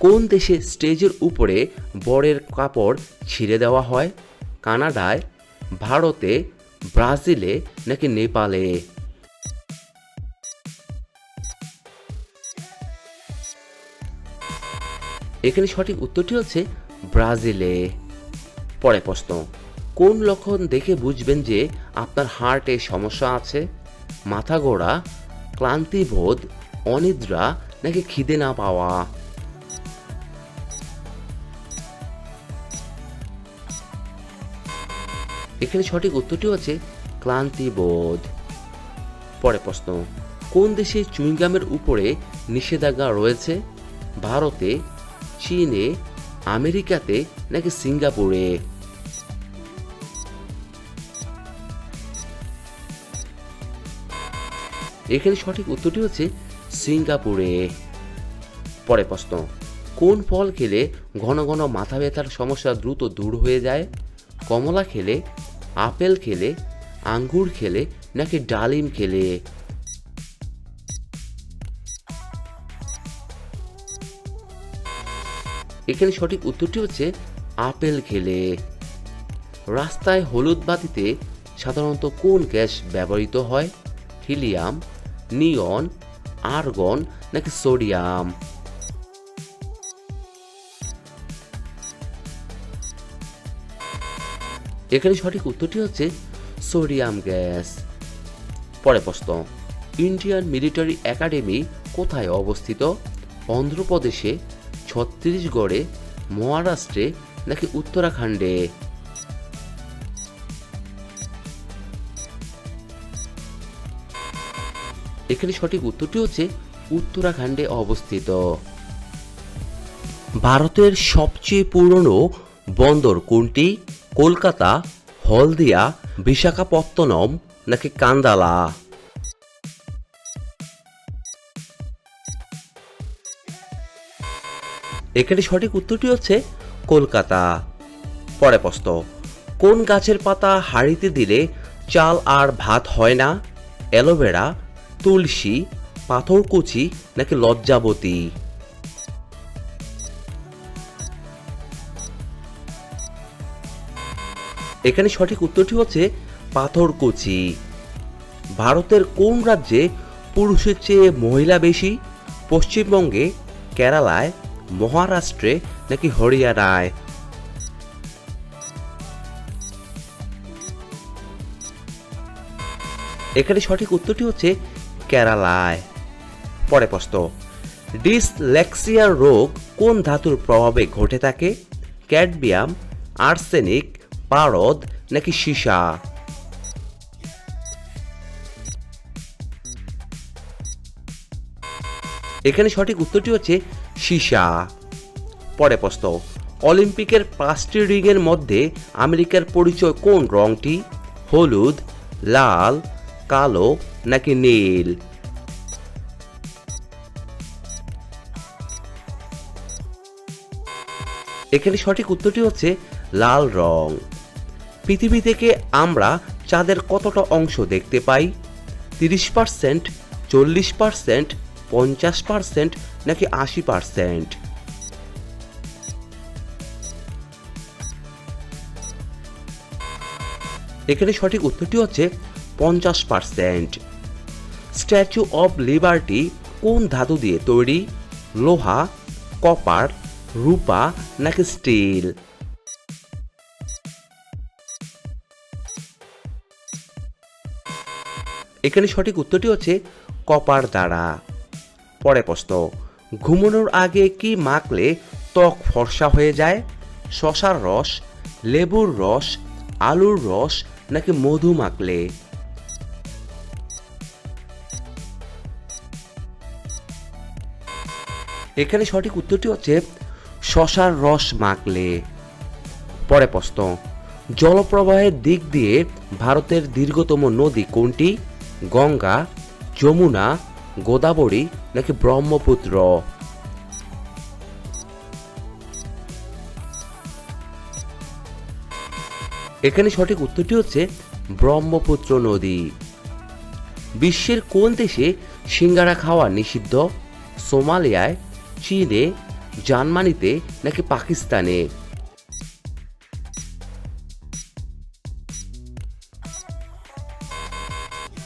কোন দেশে স্টেজের উপরে বরের কাপড় ছিঁড়ে দেওয়া হয়? কানাডায়, ভারতে, ব্রাজিলে নাকি নেপালে? এখানে সঠিক উত্তরটি হচ্ছে ব্রাজিলে। পরে প্রশ্ন, কোন লক্ষণ দেখে বুঝবেন যে আপনার হার্টে সমস্যা আছে? মাথা গোড়া ক্লান্তিবোধ, অনিদ্রা নাকি খিদে না পাওয়া? এখানে সঠিক উত্তরটি হচ্ছে ক্লান্তিবোধ পরে প্রশ্ন, কোন দেশে চুইংগামের উপরে নিষেধাজ্ঞা রয়েছে? ভারতে, চীনে, আমেরিকাতে নাকি সিঙ্গাপুরে? এখানে সঠিক উত্তরটি হচ্ছে সিঙ্গাপুরে। পরে প্রশ্ন, কোন ফল খেলে ঘন ঘন মাথা ব্যথার সমস্যা দ্রুত দূর হয়ে যায়? কমলা খেলে আপেল খেলে, আঙ্গুর খেলে, নাকি ডালিম খেলে? এখানে সঠিক উত্তরটি হচ্ছে আপেল খেলে। রাস্তায় হলুদ বাতিতে সাধারণত কোন গ্যাস ব্যবহৃত হয়? হিলিয়াম, নিয়ন, আর্গন, নাকি সোডিয়াম? এখানে সঠিক উত্তরটি হচ্ছে সোডিয়াম গ্যাস। পরে প্রশ্ন, ইন্ডিয়ান মিলিটারি একাডেমি কোথায় অবস্থিত? অন্ধ্রপ্রদেশে, ছত্তিশগড়ে, মহারাষ্ট্রে নাকি উত্তরাখণ্ডে? এখানে সঠিক উত্তরটি হচ্ছে উত্তরাখণ্ডে অবস্থিত। ভারতের সবচেয়ে পুরনো বন্দর কোনটি? কলকাতা, হলদিয়া, বিশাখাপত্তনম নাকি কান্দালা? এখানে সঠিক উত্তরটি হচ্ছে কলকাতা। পরে প্রশ্ন, কোন গাছের পাতা হাঁড়িতে দিলে চাল আর ভাত হয় না? অ্যালোভেরা, তুলসী, পাথরকুচি নাকি লজ্জাবতী? এখানে সঠিক উত্তরটি হচ্ছে পাথরকুচি। ভারতের কোন রাজ্যে পুরুষের চেয়ে মহিলা বেশি? পশ্চিমবঙ্গে, কেরালায়, মহারাষ্ট্রে নাকি হরিয়ানায়? এখানে সঠিক উত্তরটি হচ্ছে কেরালায়। পরে প্রশ্ন, ডিসলেক্সিয়া রোগ কোন ধাতুর প্রভাবে ঘটে থাকে? ক্যাডমিয়াম, আর্সেনিক পারদ নাকি সীসা? এখানে সঠিক উত্তরটি হচ্ছে সীসা। পরে প্রশ্ন, অলিম্পিকের পাঁচটি রিংয়ের মধ্যে আমেরিকার পরিচয় কোন রংটি? হলুদ, লাল, কালো নাকি নীল? এখানে সঠিক উত্তরটি হচ্ছে লাল রং। পৃথিবী থেকে আমরা চাঁদের কতটা অংশ দেখতে পাই? তিরিশ পার্সেন্ট, চল্লিশ পার্সেন্ট, পঞ্চাশ পার্সেন্ট, নাকি আশি পার্সেন্ট? এখানে সঠিক উত্তরটি হচ্ছে পঞ্চাশ পার্সেন্ট। স্ট্যাচু অব লিবার্টি কোন ধাতু দিয়ে তৈরি? লোহা, কপার, রূপা, নাকি স্টিল? এখানে সঠিক উত্তরটি হচ্ছে কপার দ্বারা। পরে প্রশ্ন, ঘুমানোর আগে কি মাখলে ত্বক ফর্সা হয়ে যায়? শশার রস, লেবুর রস, আলুর রস নাকি মধু মাখলে? এখানে সঠিক উত্তরটি হচ্ছে শশার রস মাখলে। পরে প্রশ্ন, জলপ্রবাহের দিক দিয়ে ভারতের দীর্ঘতম নদী কোনটি? গঙ্গা, যমুনা, গোদাবরী নাকি ব্রহ্মপুত্র? এখানে সঠিক উত্তরটি হচ্ছে ব্রহ্মপুত্র নদী। বিশ্বের কোন দেশে সিঙ্গারা খাওয়া নিষিদ্ধ? সোমালিয়ায়, চীনে, জার্মানিতে নাকি পাকিস্তানে?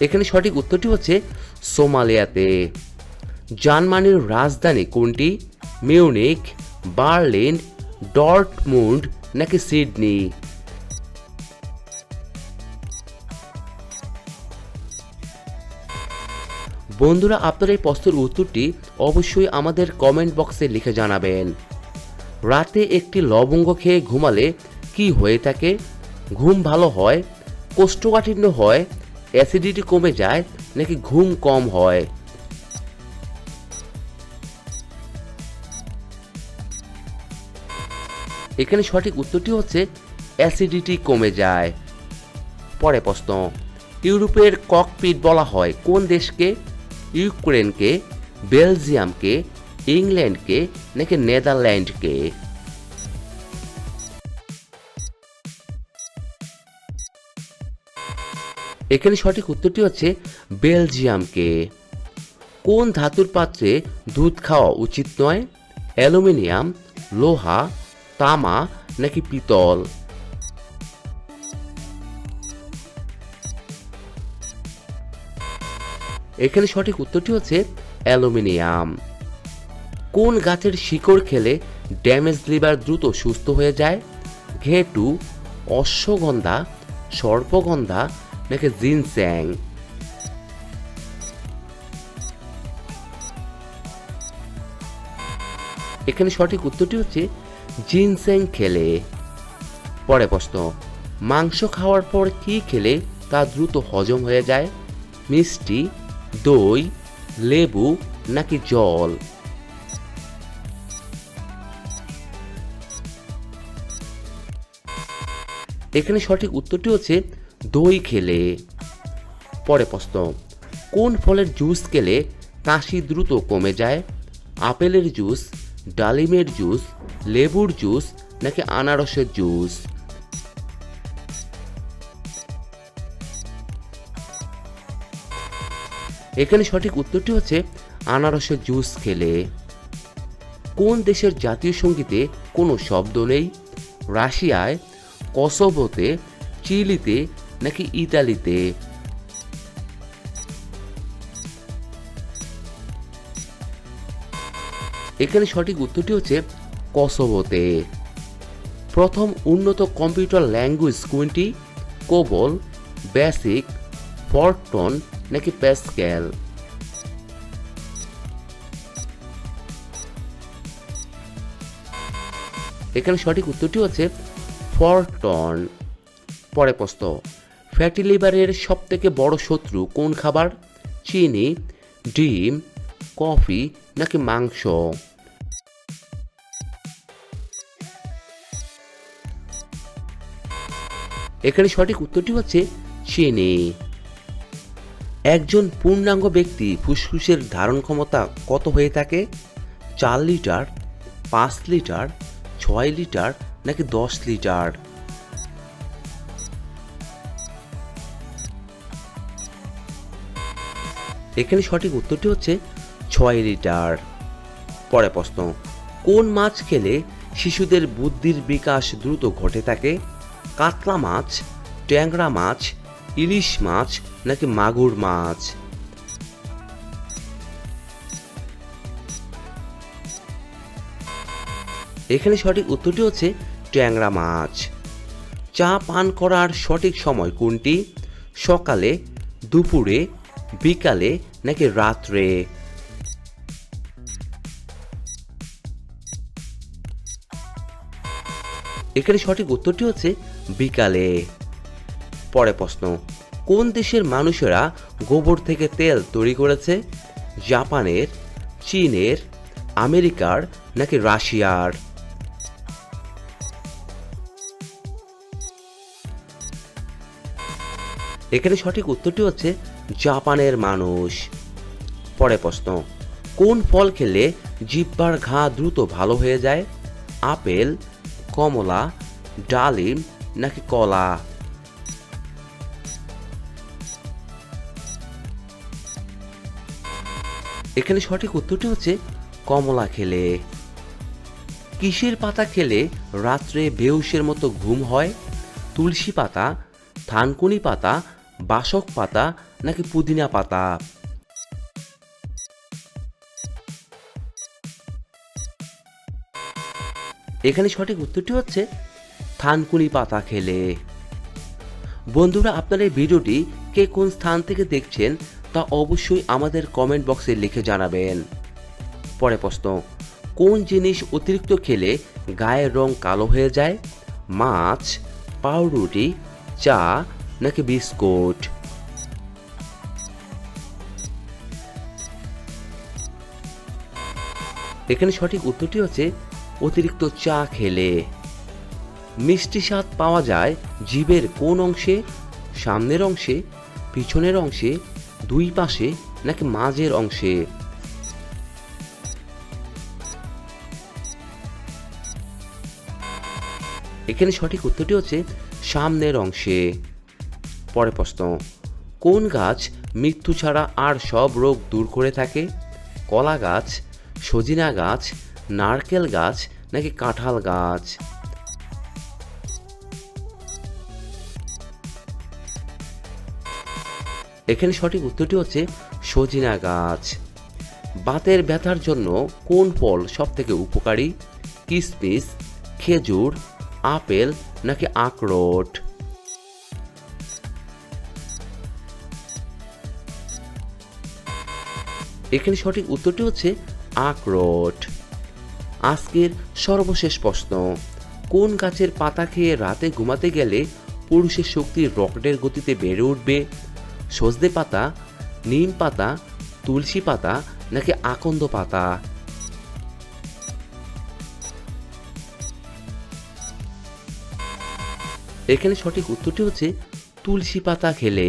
এখানে সঠিক উত্তরটি হচ্ছে সোমালিয়াতে। জার্মানির রাজধানী কোনটি? মিউনিক বার্লিন, ডর্টমুন্ড নাকি সিডনি? বন্ধুরা আপনার এই প্রশ্নের উত্তরটি অবশ্যই আমাদের কমেন্ট বক্সে লিখে জানাবেন। রাতে একটি লবঙ্গ খেয়ে ঘুমালে কি হয়ে থাকে? ঘুম ভালো হয়? কোষ্ঠকাঠিন্য হয়? অ্যাসিডিটি কমে যায় নাকি ঘুম কম হয়? এখানে সঠিক উত্তরটি হচ্ছে অ্যাসিডিটি কমে যায়। পরে প্রশ্ন, ইউরোপের ককপিট বলা হয় কোন দেশকে? ইউক্রেনকে, বেলজিয়ামকে, ইংল্যান্ডকে নাকি নেদারল্যান্ডকে? এখানে সঠিক উত্তরটি হচ্ছে বেলজিয়ামকে। কোন ধাতুর পাত্রে দুধ খাওয়া উচিত নয়? অ্যালুমিনিয়াম, লোহা, তামা নাকি পিতল? এখানে সঠিক উত্তরটি হচ্ছে অ্যালুমিনিয়াম। কোন গাছের শিকড় খেলে ড্যামেজ লিভার দ্রুত সুস্থ হয়ে যায়? ঘেটু, অশ্বগন্ধা, সর্পগন্ধা নাকি জিনস্যাং এখানে সঠিক উত্তরটি হচ্ছে জিনস্যাং খেলে। পরে প্রশ্ন, মাংস খাওয়ার পর কি খেলে তা দ্রুত হজম হয়ে যায়? মিষ্টি, দই, লেবু নাকি জল? এখানে সঠিক উত্তরটি হচ্ছে দই খেলে। পরে প্রশ্ন, কোন ফলের জুস খেলে কাশি দ্রুত কমে যায়? আপেলের জুস, ডালিমের জুস, লেবুর জুস নাকি আনারসের জুস? এখানে সঠিক উত্তরটি হচ্ছে আনারসের জুস খেলে। কোন দেশের জাতীয় সঙ্গীতে কোনো শব্দ নেই? রাশিয়ায়, কসোভোতে, চিলিতে নাকি ইতালিতে? এখানে সঠিক উত্তরটি হচ্ছে কসোভোতে। প্রথম উন্নত কম্পিউটার ল্যাঙ্গুয়েজ কোনটি? কোবল, বেসিক, ফরটন নাকি প্যাসক্যাল? এখানে সঠিক উত্তরটি হচ্ছে ফরটন। পরে প্রশ্ন। ফ্যাটি লিভারের সব থেকে বড় শত্রু কোন খাবার? চিনি, ডিম, কফি নাকি মাংস? এখানে সঠিক উত্তরটি হচ্ছে চিনি। একজন পূর্ণাঙ্গ ব্যক্তি ফুসফুসের ধারণ ক্ষমতা কত হয়ে থাকে? চার লিটার, পাঁচ লিটার, ছয় লিটার নাকি দশ লিটার? এখানে সঠিক উত্তরটি হচ্ছে ছয় লিটার। পরে প্রশ্ন, কোন মাছ খেলে শিশুদের বুদ্ধির বিকাশ দ্রুত ঘটে থাকে? কাতলা মাছ, ট্যাংরা মাছ, ইলিশ মাছ নাকি মাগুর মাছ? এখানে সঠিক উত্তরটি হচ্ছে ট্যাংরা মাছ। চা পান করার সঠিক সময় কোনটি? সকালে, দুপুরে বিকালে নাকি রাত্রে? এখানে সঠিক উত্তরটি হচ্ছে বিকালে। পরে প্রশ্ন, কোন দেশের মানুষেরা গোবর থেকে তেল তৈরি করেছে? জাপানের, চীনের, আমেরিকার নাকি রাশিয়ার? এখানে সঠিক উত্তরটি হচ্ছে জাপানের মানুষ। পরে প্রশ্ন, কোন ফল খেলে জিব্বার ঘা দ্রুত ভালো হয়ে যায়? আপেল, কমলা, ডালিম নাকি কলা? এখানে সঠিক উত্তরটি হচ্ছে কমলা খেলে। কিসের পাতা খেলে রাত্রে বেউসের মতো ঘুম হয়? তুলসী পাতা, থানকুনি পাতা বাসক পাতা নাকি পুদিনা পাতা? এখানে সঠিক উত্তরটি হচ্ছে থানকুনি পাতা খেলে। বন্ধুরা, আপনার এই ভিডিওটি কে কোন স্থান থেকে দেখছেন তা অবশ্যই আমাদের কমেন্ট বক্সে লিখে জানাবেন। পরে প্রশ্ন, কোন জিনিস অতিরিক্ত খেলে গায়ের রং কালো হয়ে যায়? মাছ, পাউরুটি, চা নাকি বিস্কুট? এখানে সঠিক উত্তরটি হচ্ছে অতিরিক্ত চা খেলে। মিষ্টি স্বাদ পাওয়া যায় জীবের কোন অংশে, সামনের অংশে, পিছনের অংশে, দুই পাশে নাকি মাঝের অংশে? এখানে সঠিক উত্তরটি হচ্ছে সামনের অংশে। পরে প্রশ্ন, কোন গাছ মৃত্যু ছাড়া আর সব রোগ দূর করে থাকে? কলা গাছ, সজিনা গাছ, নারকেল গাছ নাকি কাঁঠাল গাছ? এখানে সঠিক উত্তরটি হচ্ছে সজিনা গাছ। বাতের ব্যথার জন্য কোন ফল সব থেকে উপকারী? কিসমিস, খেজুর, আপেল নাকি আখরোট? এখানে সঠিক উত্তরটি হচ্ছে আখরোট আজকের সর্বশেষ প্রশ্ন, কোন গাছের পাতা খেয়ে রাতে ঘুমাতে গেলে পুরুষের শক্তি রকেটের গতিতে বেড়ে উঠবে? সজদে পাতা, নিম পাতা, তুলসী পাতা নাকি আকন্দ পাতা? এখানে সঠিক উত্তরটি হচ্ছে তুলসী পাতা খেলে।